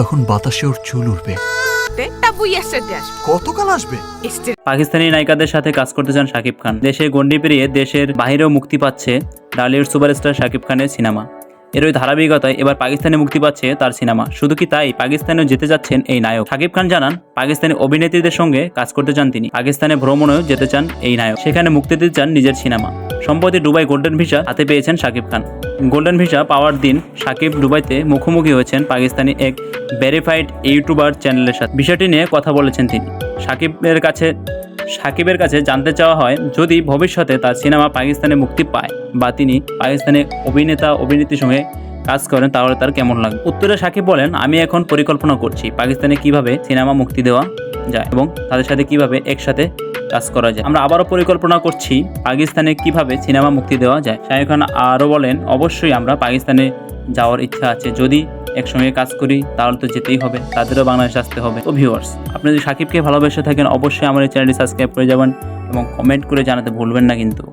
তখন বাতাসে ওর চুল উঠবে কতকাল আসবে? পাকিস্তানি নায়িকাদের সাথে কাজ করতে চান শাকিব খান। দেশে গন্ডি পেরিয়ে দেশের বাইরেও মুক্তি পাচ্ছে ডালিউড সুপারস্টার শাকিব খানের সিনেমা। এর ওই ধারাবাহিকতায় এবার পাকিস্তানে মুক্তি পাচ্ছে তার সিনেমা। শুধু কি তাই? পাকিস্তানেও যেতে যাচ্ছেন এই নায়ক। শাকিব খান জানান পাকিস্তানি অভিনেত্রীদের সঙ্গে কাজ করতে চান তিনি। পাকিস্তানে ভ্রমণেও যেতে চান এই নায়ক। সেখানে মুক্তি দিতে চান নিজের সিনেমা। সম্প্রতি দুবাই গোল্ডেন ভিসা হাতে পেয়েছেন শাকিব খান। গোল্ডেন ভিসা পাওয়ার দিন শাকিব দুবাইতে মুখোমুখি হয়েছেন পাকিস্তানি এক ভেরিফাইড ইউটিউবার চ্যানেলের সাথে। বিষয়টি নিয়ে কথা বলেছেন তিনি। শাকিবের কাছে সাকিবের কাছে জানতে চাওয়া হয়, যদি ভবিষ্যতে তার সিনেমা পাকিস্তানে মুক্তি পায় বা তিনি পাকিস্তানে অভিনেতা, অভিনেত্রীর সঙ্গে কাজ করেন, তাহলে তার কেমন লাগবে? উত্তরে সাকিব বলেন, আমি এখন পরিকল্পনা করছি পাকিস্তানে কীভাবে সিনেমা মুক্তি দেওয়া যায় এবং তাদের সাথে কীভাবে একসাথে কাজ করা যায়। আমরা আবারও পরিকল্পনা করছি পাকিস্তানে কীভাবে সিনেমা মুক্তি দেওয়া যায়। শাহরুখ খান আরও বলেন, অবশ্যই আমরা পাকিস্তানে যাওয়ার ইচ্ছা আছে। যদি একসঙ্গে কাজ করি, তাহলে তো যেতেই হবে। তাদেরও বাংলাদেশ আসতে হবে। তো ভিউয়ার্স আপনি যদি সাকিবকে ভালোবেসে থাকেন, অবশ্যই আমার এই চ্যানেলটি সাবস্ক্রাইব করে যাবেন এবং কমেন্ট করে জানাতে ভুলবেন না কিন্তু।